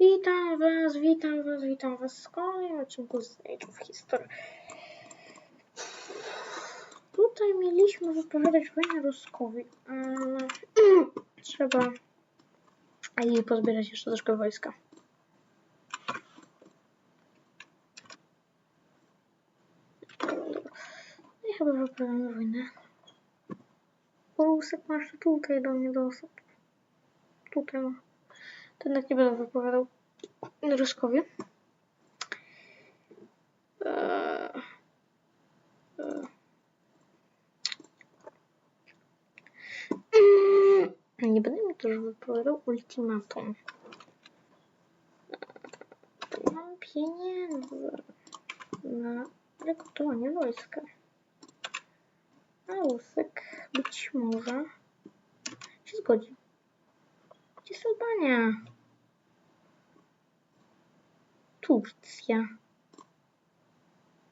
Witam was, witam was, witam was w kolejnym odcinku z Age of History. Tutaj mieliśmy wypowiadać wojnę Ruskowi, ale trzeba jej pozbierać jeszcze troszkę wojska. No i chyba wypowiadamy wojnę. Rusek masz tutaj do mnie dostęp. Tutaj ma. To jednak nie będę wypowiadał Ruskowi. Eee, eee. Nie będę mi też wypowiadał ultimatum. Eee, Mam pieniędzy na rekrutowanie wojska. A Rusek być może się zgodzi. Gdzie jest Albania? Turcja.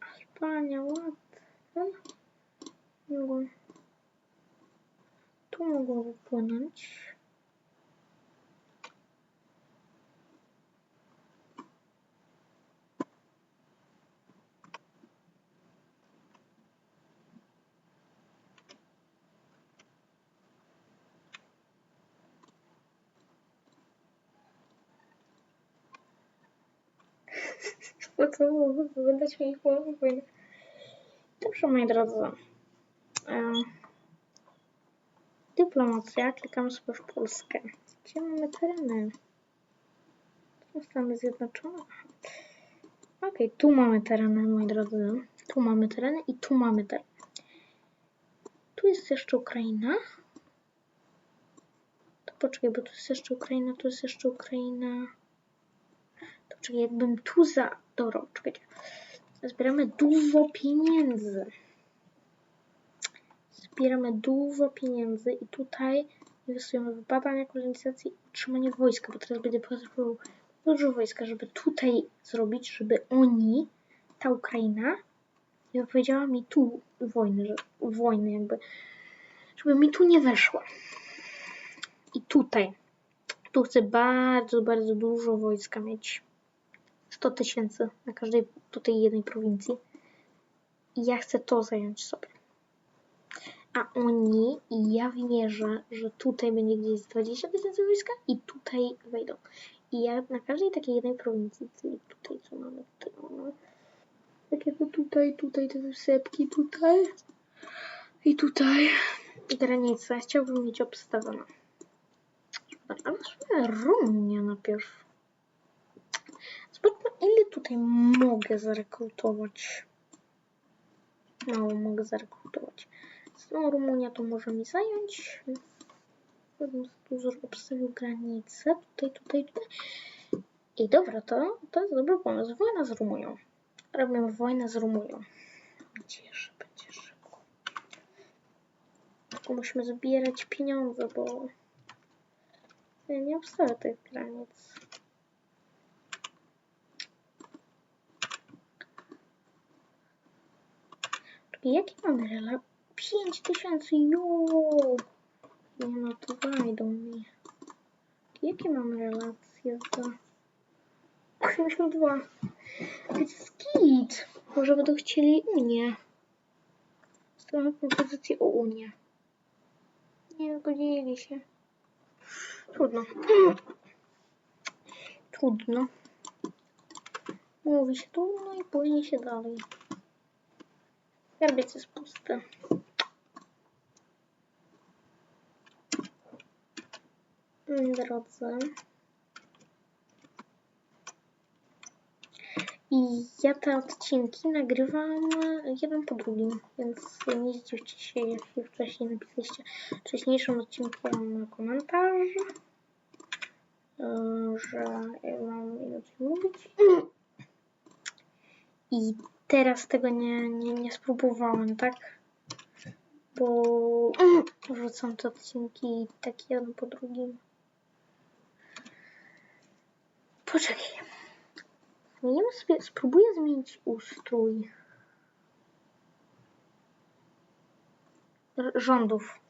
Albania, łatwe. Mogą. Tu mogą wypłynąć. Co było wydać mi wojnę? Dobrze, moi drodzy. Em, dyplomacja. Klikamy sobie w Polskę. Gdzie mamy tereny? Tu Stany Zjednoczone. Okej, tu mamy tereny, moi drodzy. Tu mamy tereny i tu mamy tereny. Tu jest jeszcze Ukraina. To poczekaj, bo tu jest jeszcze Ukraina, tu jest jeszcze Ukraina. To czekaj, jakbym tu za... Dobra, czekajcie. Zbieramy dużo pieniędzy. Zbieramy dużo pieniędzy i tutaj inwestujemy w badania, kolonizację i utrzymanie wojska, bo teraz będzie potrzebował dużo wojska, żeby tutaj zrobić, żeby oni, ta Ukraina, nie wypowiedziała mi tu wojny, że, wojny jakby, żeby mi tu nie weszła. I tutaj, tu chcę bardzo, bardzo dużo wojska mieć. 100 tysięcy na każdej tutaj jednej prowincji. I ja chcę to zająć sobie. A oni, i ja wierzę, że tutaj będzie gdzieś 20 tysięcy wojska i tutaj wejdą. I ja na każdej takiej jednej prowincji, czyli tutaj co mamy, tutaj mamy takie to tutaj, tutaj te wysepki, tutaj i tutaj granice chciałbym mieć obstawione. Ale sobie Rumunia najpierw. Tutaj mogę zarekrutować. Mało mogę zarekrutować. No, Rumunia to może mi zająć. bym tu obstawił granicę. Tutaj, tutaj, tutaj. I dobra, to, to jest dobry pomysł. Wojna z Rumunią. Robimy wojnę z Rumunią. Cieszę, będzie szybko. Tylko musimy zbierać pieniądze, bo ja nie obstawię tych granic. Czekaj, Jakie mamy relacje? 5 tysięcy, jo! Nie no, to wejdą mi. Jakie mamy relacje z... 82. To jest git! Może będą chcieli Unię. Stronę propozycję o Unię. Nie zgodzili się. Trudno. Trudno. Mówi się trudno i płynie się dalej. Garbiec jest pusty. Moi drodzy. I ja te odcinki nagrywam jeden po drugim, więc nie zdziwcie się, jeśli wcześniej napisaliście wcześniejszym odcinkiem na komentarz, yy, że ja mam inaczej mówić. I teraz tego nie, nie, nie spróbowałem, tak? Bo wrzucam te odcinki tak jeden po drugim. Poczekaj. Zmienimy sobie, spróbuję zmienić ustrój rządów.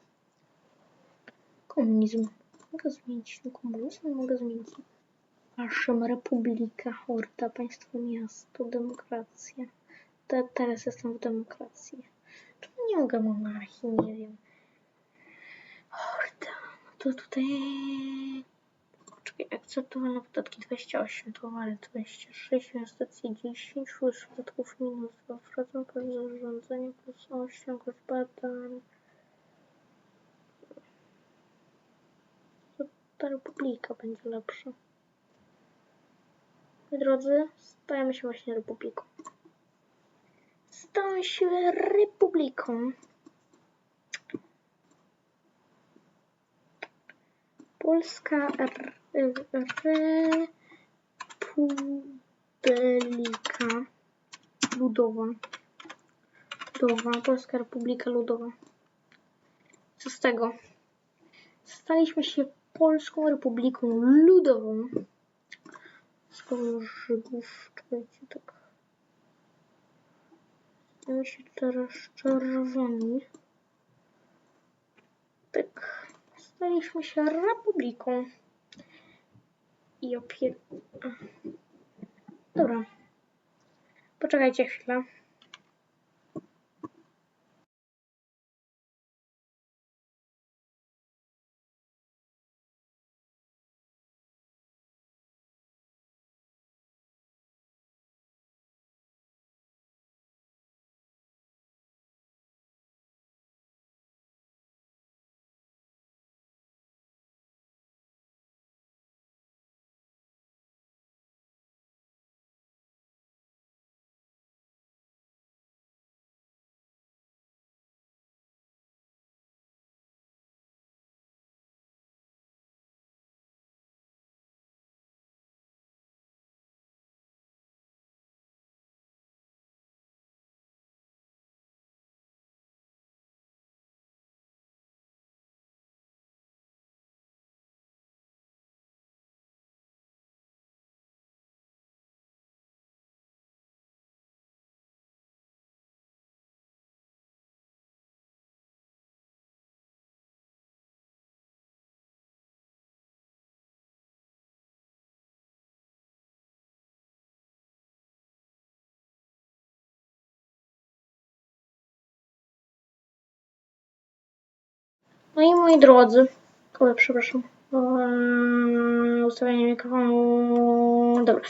Komunizm. Mogę zmienić na komunizm, mogę zmienić Aszem, Republika, Horda, Państwo, Miasto, Demokracja. Te, teraz jestem w demokracji. Czemu nie mogę monarchii? Nie wiem. Horda. No to tutaj... Czekaj, akceptowane podatki 28, towary 26, inwestycje 10, już podatków minus 2%, koszt zarządzania plus 8, koszt badań. Ta republika będzie lepsza. Moi drodzy, stajemy się właśnie republiką. Stałem się republiką. Polska Republika Ludowa. Ludowa. Polska Republika Ludowa. Co z tego? Staliśmy się Polską Republiką Ludową. Skoro Żydów, czekajcie, tak. Stamy się teraz czerwoni. Tak. Staliśmy się republiką. I opie... Dobra. Poczekajcie chwilę. No i moi drodzy, o, przepraszam, Eee, ustawienie mikrofonu, dobra,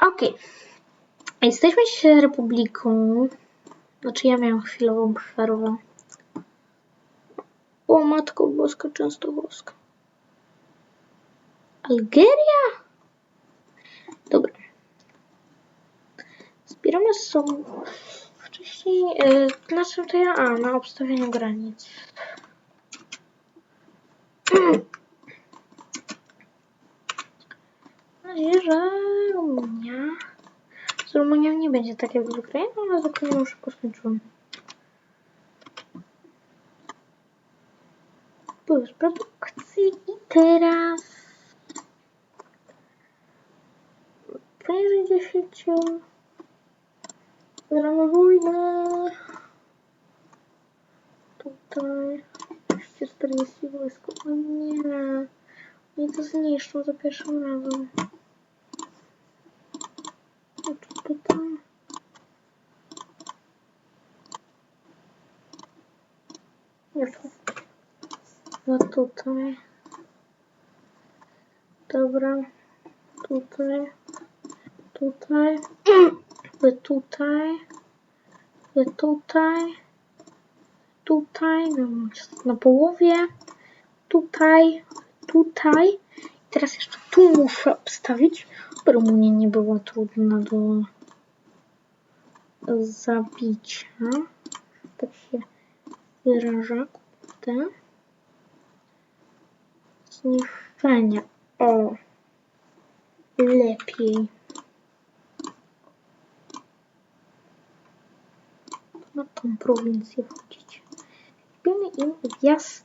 okej, jesteśmy się republiką, znaczy ja miałam chwilową przerwę, o matko boska częstochowska, Algeria? Dobra, zbieramy sobie wcześniej, na czym to ja, a, na obstawianiu granic. Mam nadzieję, że Rumunia. Z Rumunią nie będzie tak jak z Ukrainą, ale z Ukrainą szybko skończyłam. Były z produkcji i teraz poniżej 10 gramy wojnę. Tutaj 240 wojsko. O nie. Oni to zniszczą za pierwszym razem. A czy tutaj? Nie tu. No tutaj. Dobra. Tutaj. Tutaj. Wy tutaj. No, na połowie. Tutaj. Tutaj. I teraz jeszcze tu muszę obstawić. by Rumunia nie była trudna do zabicia. Tak się wyraża. Kurde. Zniszczenia. O. Lepiej. Na tą prowincję wchodzić. Robimy im wjazd.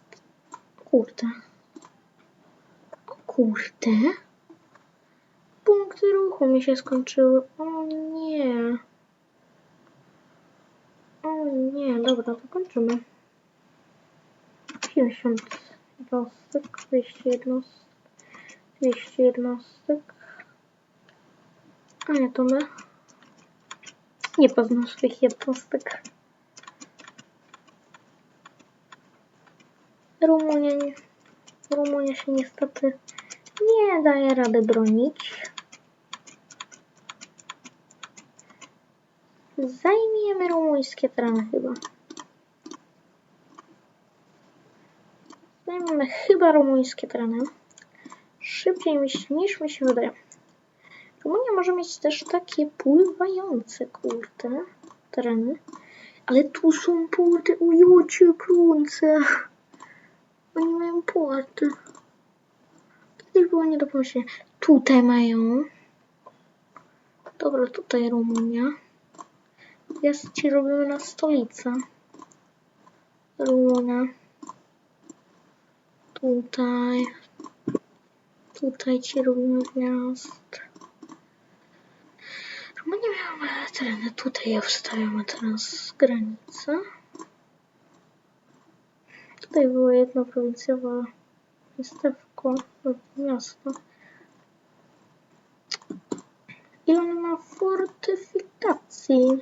Kurde. Kurde. Punkty ruchu mi się skończyły. O nie. O nie, dobra, to kończymy. 50 jednostek, 200 jednostek, 200 jednostek. A nie, to my. Nie poznam swoich jednostek. Rumunia, Rumunia się niestety nie daje rady bronić. Zajmiemy rumuńskie tereny chyba. Zajmiemy chyba rumuńskie tereny. Szybciej niż, mi się wydaje. Rumunia może mieć też takie pływające, kurde, tereny. Ale tu są porty, ujocie krótce. Oni mają. To też było nie do pomyślenia. Tutaj mają. Dobra, tutaj Rumunia. Jest ci robimy na stolicę. Rumunia. Tutaj. Tutaj ci robimy wjazd. Rumunia miała tereny. Tutaj je wstawiamy teraz granicę. Tutaj było jedno prowincjowe miasteczko, miasto. I on ma fortyfikacji.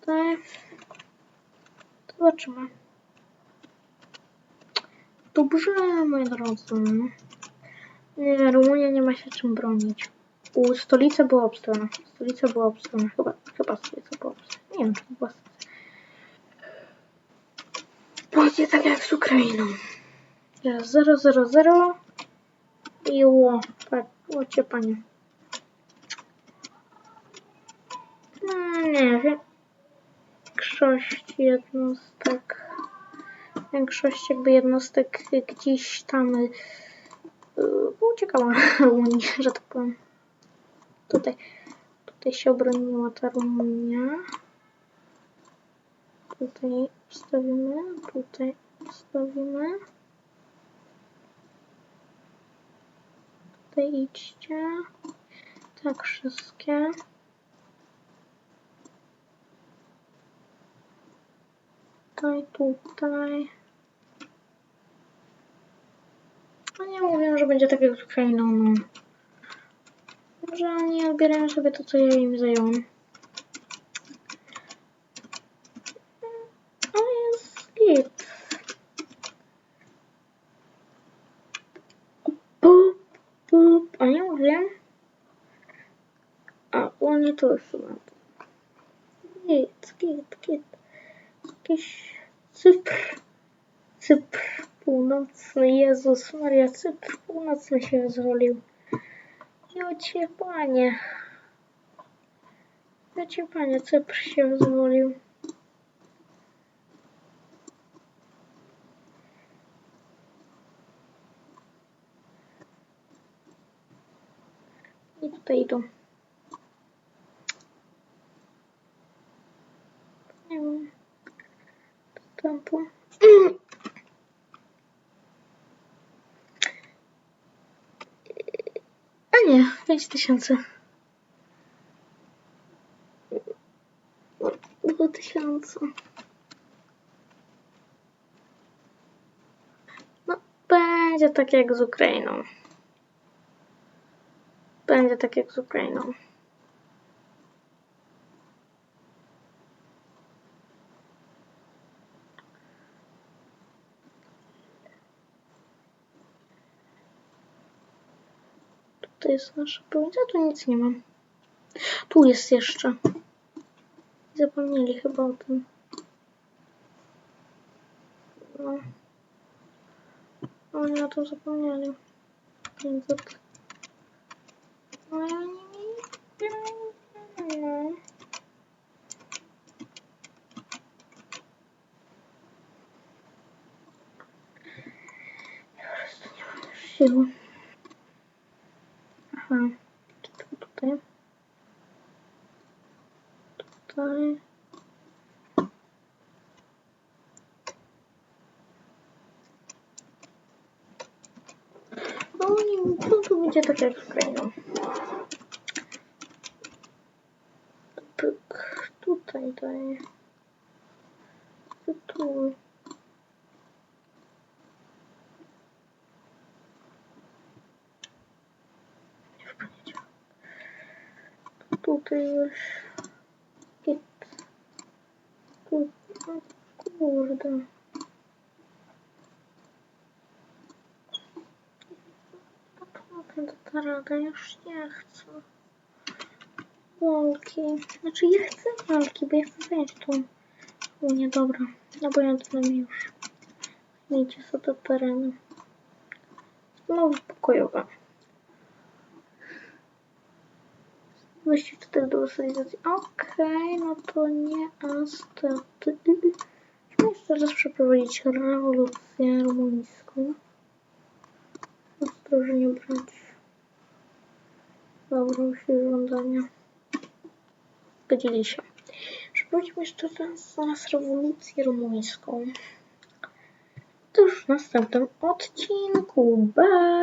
Tutaj. Zobaczymy. Dobrze, moi drodzy. Nie, Rumunia nie ma się czym bronić. U stolica była obstrona. Stolica była obstrona. Chyba, chyba stolica była obstrona. Nie wiem, czy była stolica. Będzie tak jak z Ukrainą. Ja 000 i ło, tak, łocie panie. No nie wiem. Większość jednostek. Większość jakby jednostek gdzieś tam uciekała Rumunii, że tak powiem. Tutaj, tutaj się obroniła ta Rumunia. Tutaj wstawimy, tutaj wstawimy. Tutaj idźcie. Tak, wszystkie. Tutaj, tutaj. No nie mówię, że będzie tak jak z Ukrainą, no. Że oni odbierają sobie to, co ja im zająłem. Ale jest git. Pup, pup. A nie mówię. A, oni to już są. Git, git, git. Jakiś Cypr. Cypr północny. Jezus Maria, Cypr północny się zwolił. Jocie panie. Jocie panie, Cypr się zwolił. I tutaj idą. Nie wiem. Tamto. Nie, 5 tysięcy. Dwa tysiące. No, będzie tak jak z Ukrainą. Będzie tak jak z Ukrainą. To jest nasza prowincja, tu nic nie mam. Tu jest jeszcze. Zapomnieli chyba o tym. No. Oni o tym zapomnieli. 500. No i oni mi... No. Ja po prostu nie mam już siły. To tutaj? Tutaj. No no tu będzie tak jak Ukrainą. Pyk, tutaj. tu. Nie w poniedziałek. Tutaj już. O Kurde. Ten taraga już nie chcę. Walki. Znaczy ja chcę walki, bo ja chcę zająć tą Unię, dobra. Obojętne mi już. Miejcie sobie te tereny. No, pokojowe. 24 do socjalizacji. Okej, no to nie astety. Musimy jeszcze raz przeprowadzić rewolucję rumuńską. Ostrożnie brać. Zabrał się żądania. Zgodzili się. Przeprowadźmy jeszcze raz zaraz rewolucję rumuńską. To już w następnym odcinku. Bye!